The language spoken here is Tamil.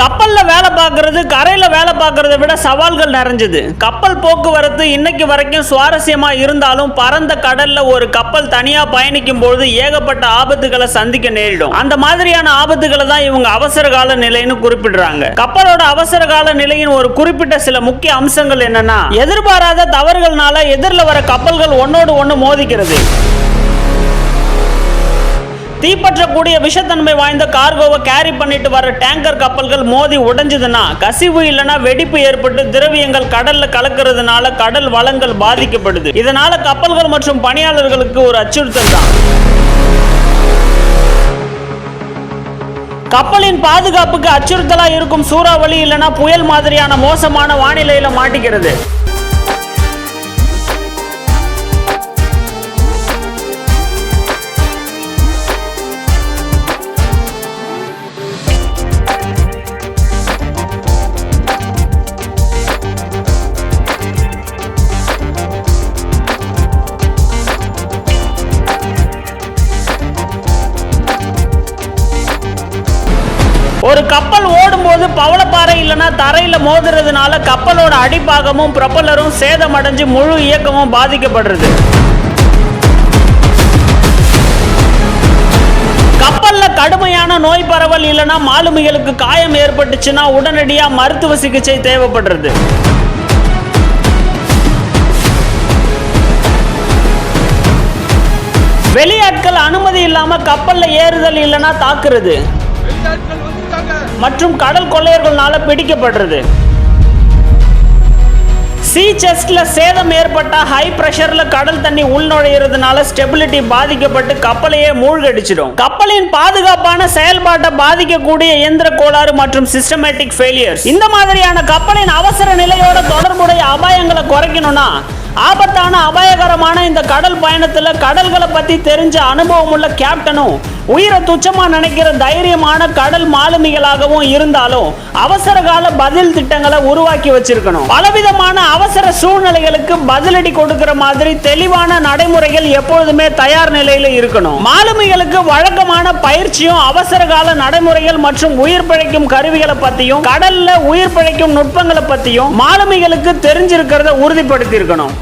கப்பலில் வேலை பார்க்கறது கரையில் வேலை பார்க்கறத விட சவால்கள் நிறைஞ்சது. கப்பல் போக்குவரத்து இன்னைக்கு வரைக்கும் சுவாரஸ்யமாக இருந்தாலும் பரந்த கடலில் ஒரு கப்பல் தனியாக பயணிக்கும் பொழுது ஏகப்பட்ட ஆபத்துகளை சந்திக்க நேரிடும். அந்த மாதிரியான ஆபத்துகளை தான் இவங்க அவசர கால நிலைன்னு குறிப்பிடுறாங்க. கப்பலோட அவசர கால நிலையின் ஒரு குறிப்பிட்ட சில முக்கிய அம்சங்கள் என்னன்னா எதிர்பாராத தவறுகள்னால எதிரில் வர கப்பல்கள் ஒன்னோடு ஒன்று மோதிக்கிறது. தீப்பற்றக்கூடிய விஷத்தன்மை வாய்ந்த கார்கோவை கேரி பண்ணிட்டு வர டேங்கர் கப்பல்கள் மோதி உடைஞ்சதுன்னா கசிவு இல்லைன்னா வெடிப்பு ஏற்பட்டு திரவியங்கள் கடல்ல கலக்கிறதுனால கடல் வளங்கள் பாதிக்கப்படுது. இதனால கப்பல்கள் மற்றும் பணியாளர்களுக்கு ஒரு அச்சுறுத்தல் தான். கப்பலின் பாதுகாப்புக்கு அச்சுறுத்தலா இருக்கும் சூறாவளி இல்லைன்னா புயல் மாதிரியான மோசமான வானிலையில மாட்டிக்கிறது. ஒரு கப்பல் ஓடும்போது பவளப்பாறை இல்லைன்னா தரையில மோதுறதுனால கப்பலோட அடிப்பாகமும் ப்ரொப்பல்லரும் சேதமடைஞ்சு முழு இயக்கமும் பாதிக்கப்படுறது. கப்பல்ல கடுமையான நோய் பரவல் இல்லைன்னா மாலுமிகளுக்கு காயம் ஏற்பட்டுச்சுன்னா உடனடியா மருத்துவ சிகிச்சை தேவைப்படுறது. வெளியாட்கள் அனுமதி இல்லாம கப்பல்ல ஏறுதல் இல்லைன்னா தாக்குறது. மற்றும் கடல் கொள்ளையர்களால பிடிக்கப்படுறது. சி செஸ்ட்ல சேதம் ஏற்பட்டா ஹை பிரஷர்ல கடல் தண்ணி உள்நுழையிறதுனால ஸ்டெபிலிட்டி பாதிக்கப்பட்டு கப்பலையே மூழ்கடிச்சிடும். கப்பலின் பாதுகாப்பான செயல்பாட்டை பாதிக்கக்கூடிய இயந்திர கோளாறு மற்றும் சிஸ்டமேட்டிக் ஃபெயிலியர்ஸ் இந்த மாதிரியான கப்பலின் அவசர நிலையோட தொடர்புடைய அபாயங்களை குறைக்கணும்னா ஆபத்தான அபாயகரமான இந்த கடல் பயணத்துல கடல்களை பத்தி தெரிஞ்ச அனுபவம் உள்ள கேப்டனும் உயிரை துச்சமா நினைக்கிற தைரியமான கடல் மாலுமிகளாகவும் இருந்தாலும் அவசர கால பதில் திட்டங்களை உருவாக்கி வச்சிருக்கணும். பலவிதமான அவசர சூழ்நிலைகளுக்கு பதிலடி கொடுக்கிற மாதிரி தெளிவான நடைமுறைகள் எப்பொழுதுமே தயார் நிலையில இருக்கணும். மாலுமிகளுக்கு வழக்கமான பயிற்சியும் அவசர கால நடைமுறைகள் மற்றும் உயிர் பிழைக்கும் கருவிகளை பத்தியும் கடல்ல உயிர் பிழைக்கும் நுட்பங்களை பத்தியும் மாலுமிகளுக்கு தெரிஞ்சிருக்கிறத உறுதிப்படுத்தி இருக்கணும்